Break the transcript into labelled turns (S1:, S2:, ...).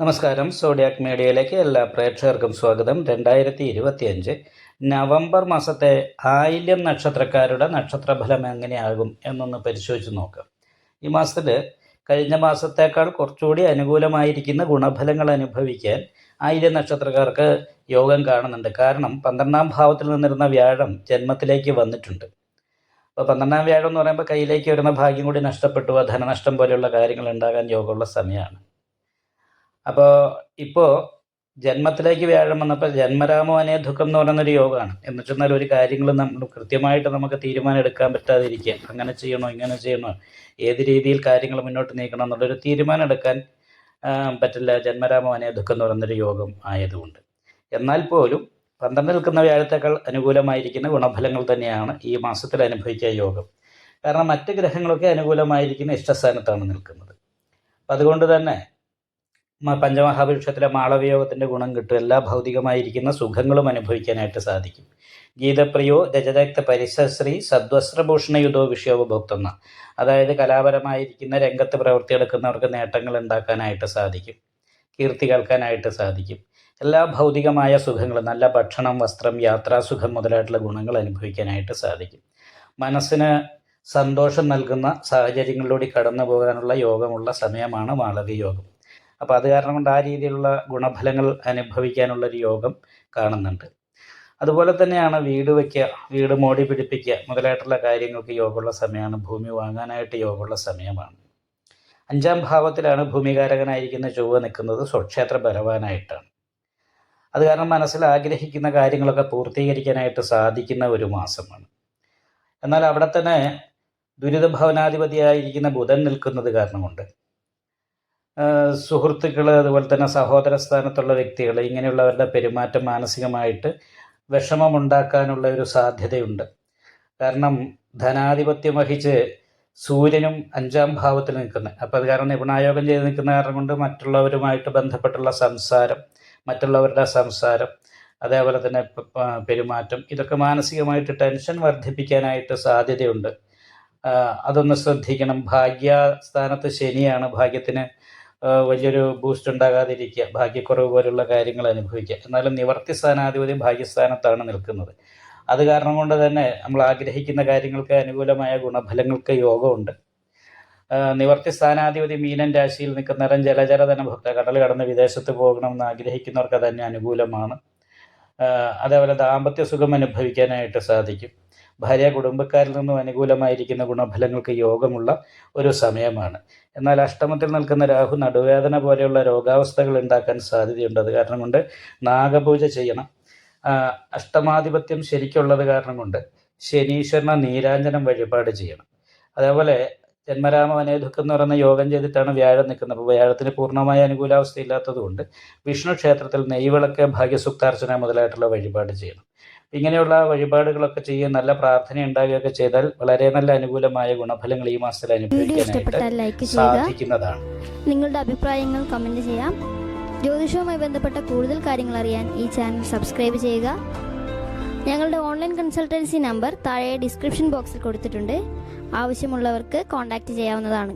S1: നമസ്കാരം. സോഡിയാക് മീഡിയയിലേക്ക് എല്ലാ പ്രേക്ഷകർക്കും സ്വാഗതം. രണ്ടായിരത്തി ഇരുപത്തിയഞ്ച് നവംബർ മാസത്തെ ആയില്യം നക്ഷത്രക്കാരുടെ നക്ഷത്രഫലം എങ്ങനെയാകും എന്നൊന്ന് പരിശോധിച്ച് നോക്കാം. ഈ മാസത്തിൽ കഴിഞ്ഞ മാസത്തേക്കാൾ കുറച്ചുകൂടി അനുകൂലമായിരിക്കുന്ന ഗുണഫലങ്ങൾ അനുഭവിക്കാൻ ആയില്യം നക്ഷത്രക്കാർക്ക് യോഗം കാണുന്നുണ്ട്. കാരണം പന്ത്രണ്ടാം ഭാവത്തിൽ നിന്നിരുന്ന വ്യാഴം ജന്മത്തിലേക്ക് വന്നിട്ടുണ്ട്. അപ്പോൾ പന്ത്രണ്ടാം വ്യാഴം എന്ന് പറയുമ്പോൾ കയ്യിലേക്ക് വരുന്ന ഭാഗ്യം കൂടി നഷ്ടപ്പെട്ടു. ധനനഷ്ടം പോലെയുള്ള കാര്യങ്ങൾ ഉണ്ടാകാൻ യോഗമുള്ള സമയമാണ്. അപ്പോൾ ഇപ്പോൾ ജന്മത്തിലേക്ക് വ്യാഴം വന്നപ്പോൾ ജന്മരാമോ അനേ ദുഃഖം എന്ന് പറയുന്നൊരു യോഗമാണ്. എന്ന് വെച്ചെന്നാൽ ഒരു കാര്യങ്ങളും നമ്മൾ കൃത്യമായിട്ട് നമുക്ക് തീരുമാനം എടുക്കാൻ പറ്റാതിരിക്കുക. അങ്ങനെ ചെയ്യണോ ഇങ്ങനെ ചെയ്യണോ ഏത് രീതിയിൽ കാര്യങ്ങൾ മുന്നോട്ട് നീക്കണം എന്നുള്ളൊരു തീരുമാനം എടുക്കാൻ പറ്റില്ല. ജന്മരാമോ അനേ ദുഃഖം എന്ന് പറയുന്നൊരു യോഗം ആയതുകൊണ്ട്. എന്നാൽ പോലും പന്ത്രണ്ട് നിൽക്കുന്ന വ്യാഴത്തേക്കാൾ അനുകൂലമായിരിക്കുന്ന ഗുണഫലങ്ങൾ തന്നെയാണ് ഈ മാസത്തിൽ അനുഭവിക്കുക യോഗം. കാരണം മറ്റ് ഗ്രഹങ്ങളൊക്കെ അനുകൂലമായിരിക്കുന്ന ഇഷ്ടസ്ഥാനത്താണ് നിൽക്കുന്നത്. അപ്പം അതുകൊണ്ട് തന്നെ പഞ്ചമഹാപുരുഷത്തിലെ മാളവയോഗത്തിന്റെ ഗുണം കിട്ടും. എല്ലാ ഭൗതികമായിരിക്കുന്ന സുഖങ്ങളും അനുഭവിക്കാനായിട്ട് സാധിക്കും. ഗീതപ്രിയോ രജതക്ത പരിസശ്രീ സദ്വസ്ത്രഭൂഷണയുധോ വിഷയോപഭോക്തെന്ന അതായത് കലാപരമായിരിക്കുന്ന രംഗത്ത് പ്രവർത്തിയെടുക്കുന്നവർക്ക് നേട്ടങ്ങൾ ഉണ്ടാക്കാനായിട്ട് സാധിക്കും. കീർത്തി കേൾക്കാനായിട്ട് സാധിക്കും. എല്ലാ ഭൗതികമായ സുഖങ്ങളും നല്ല ഭക്ഷണം വസ്ത്രം യാത്രാസുഖം മുതലായിട്ടുള്ള ഗുണങ്ങൾ അനുഭവിക്കാനായിട്ട് സാധിക്കും. മനസ്സിന് സന്തോഷം നൽകുന്ന സാഹചര്യങ്ങളിലൂടെ കടന്നു പോകാനുള്ള യോഗമുള്ള സമയമാണ് മാളവി യോഗം അപ്പോൾ അത് കാരണം കൊണ്ട് ആ രീതിയിലുള്ള ഗുണഫലങ്ങൾ അനുഭവിക്കാനുള്ളൊരു യോഗം കാണുന്നുണ്ട്. അതുപോലെ തന്നെയാണ് വീട് വയ്ക്കുക വീട് മോടി പിടിപ്പിക്കുക മുതലായിട്ടുള്ള കാര്യങ്ങൾക്ക് യോഗമുള്ള സമയമാണ്. ഭൂമി വാങ്ങാനായിട്ട് യോഗമുള്ള സമയമാണ്. അഞ്ചാം ഭാവത്തിലാണ് ഭൂമികാരകനായിരിക്കുന്ന ചൊവ്വ നിൽക്കുന്നത് സ്വക്ഷേത്ര ബലവാനായിട്ടാണ്. അത് കാരണം മനസ്സിൽ ആഗ്രഹിക്കുന്ന കാര്യങ്ങളൊക്കെ പൂർത്തീകരിക്കാനായിട്ട് സാധിക്കുന്ന ഒരു മാസമാണ്. എന്നാൽ അവിടെ തന്നെ ദുരിത ദുരിതഭവനാധിപതിയായിരിക്കുന്ന ബുധൻ നിൽക്കുന്നത് കാരണം കൊണ്ട് സുഹൃത്തുക്കൾ അതുപോലെ തന്നെ സഹോദര സ്ഥാനത്തുള്ള വ്യക്തികൾ ഇങ്ങനെയുള്ളവരുടെ പെരുമാറ്റം മാനസികമായിട്ട് വിഷമമുണ്ടാക്കാനുള്ള ഒരു സാധ്യതയുണ്ട്. കാരണം ധനാധിപത്യം വഹിച്ച് സൂര്യനും അഞ്ചാം ഭാവത്തിൽ നിൽക്കുന്നത് അപ്പോൾ അത് കാരണം നിപുണായോഗം ചെയ്ത് നിൽക്കുന്ന കാരണം കൊണ്ട് മറ്റുള്ളവരുമായിട്ട് ബന്ധപ്പെട്ടുള്ള സംസാരം മറ്റുള്ളവരുടെ സംസാരം അതേപോലെ തന്നെ പെരുമാറ്റം ഇതൊക്കെ മാനസികമായിട്ട് ടെൻഷൻ വർദ്ധിപ്പിക്കാനായിട്ട് സാധ്യതയുണ്ട്. അതൊന്ന് ശ്രദ്ധിക്കണം. ഭാഗ്യസ്ഥാനത്ത് ശനിയാണ്. ഭാഗ്യത്തിന് വലിയൊരു ബൂസ്റ്റ് ഉണ്ടാകാതിരിക്കുക ഭാഗ്യക്കുറവ് പോലുള്ള കാര്യങ്ങൾ അനുഭവിക്കുക. എന്നാലും നിവർത്തി സ്ഥാനാധിപതി ഭാഗ്യസ്ഥാനത്താണ് നിൽക്കുന്നത്. അത് കാരണം കൊണ്ട് തന്നെ നമ്മൾ ആഗ്രഹിക്കുന്ന കാര്യങ്ങൾക്ക് അനുകൂലമായ ഗുണഫലങ്ങൾക്ക് യോഗമുണ്ട്. നിവർത്തി സ്ഥാനാധിപതി മീനൻ രാശിയിൽ നിൽക്കുന്നേരം ജലചര ധനഭുക്ത കടൽ കടന്ന് വിദേശത്ത് പോകണമെന്ന് ആഗ്രഹിക്കുന്നവർക്ക് തന്നെ അനുകൂലമാണ്. അതേപോലെ ദാമ്പത്യ സുഖം അനുഭവിക്കാനായിട്ട് സാധിക്കും. ഭാര്യ കുടുംബക്കാരിൽ നിന്നും അനുകൂലമായിരിക്കുന്ന ഗുണഫലങ്ങൾക്ക് യോഗമുള്ള ഒരു സമയമാണ്. എന്നാൽ അഷ്ടമത്തിൽ നിൽക്കുന്ന രാഹു നടുവേദന പോലെയുള്ള രോഗാവസ്ഥകൾ ഉണ്ടാക്കാൻ സാധ്യതയുണ്ട്. അത് കാരണം കൊണ്ട് നാഗപൂജ ചെയ്യണം. അഷ്ടമാധിപത്യം ശരിക്കുള്ളത് കാരണം കൊണ്ട് ശനീശ്വരനെ നീരാഞ്ജനം വഴിപാട് ചെയ്യണം. അതേപോലെ ജന്മരാമ വനേദുഃഖം എന്ന് പറയുന്ന യോഗം ചെയ്തിട്ടാണ് വ്യാഴം നിൽക്കുന്നത്. അപ്പോൾ വ്യാഴത്തിന് പൂർണമായ അനുകൂലാവസ്ഥ ഇല്ലാത്തതുകൊണ്ട് വിഷ്ണു ക്ഷേത്രത്തിൽ നെയ്വിളക്ക് ഭാഗ്യസുക്താർച്ചന മുതലായിട്ടുള്ള വഴിപാട് ചെയ്യണം. ഇങ്ങനെയുള്ള വഴിപാടുകളൊക്കെ ചെയ്യുക നല്ല പ്രാർത്ഥന ഉണ്ടാകുകയൊക്കെ ചെയ്താൽ വളരെ നല്ല അനുകൂലമായ ഗുണഫലങ്ങൾ ഈ മാസത്തിൽ അനുഭവിക്കാനായിട്ട് സാധിക്കുന്നതാണ്.
S2: നിങ്ങളുടെ അഭിപ്രായങ്ങൾ കമന്റ് ചെയ്യാം. ജ്യോതിഷവുമായി ബന്ധപ്പെട്ട കൂടുതൽ കാര്യങ്ങൾ അറിയാൻ ഈ ചാനൽ സബ്സ്ക്രൈബ് ചെയ്യുക. ഞങ്ങളുടെ ഓൺലൈൻ കൺസൾട്ടൻസി നമ്പർ താഴെ ഡിസ്ക്രിപ്ഷൻ ബോക്സിൽ കൊടുത്തിട്ടുണ്ട്. ആവശ്യമുള്ളവർക്ക് കോൺടാക്റ്റ് ചെയ്യാവുന്നതാണ്.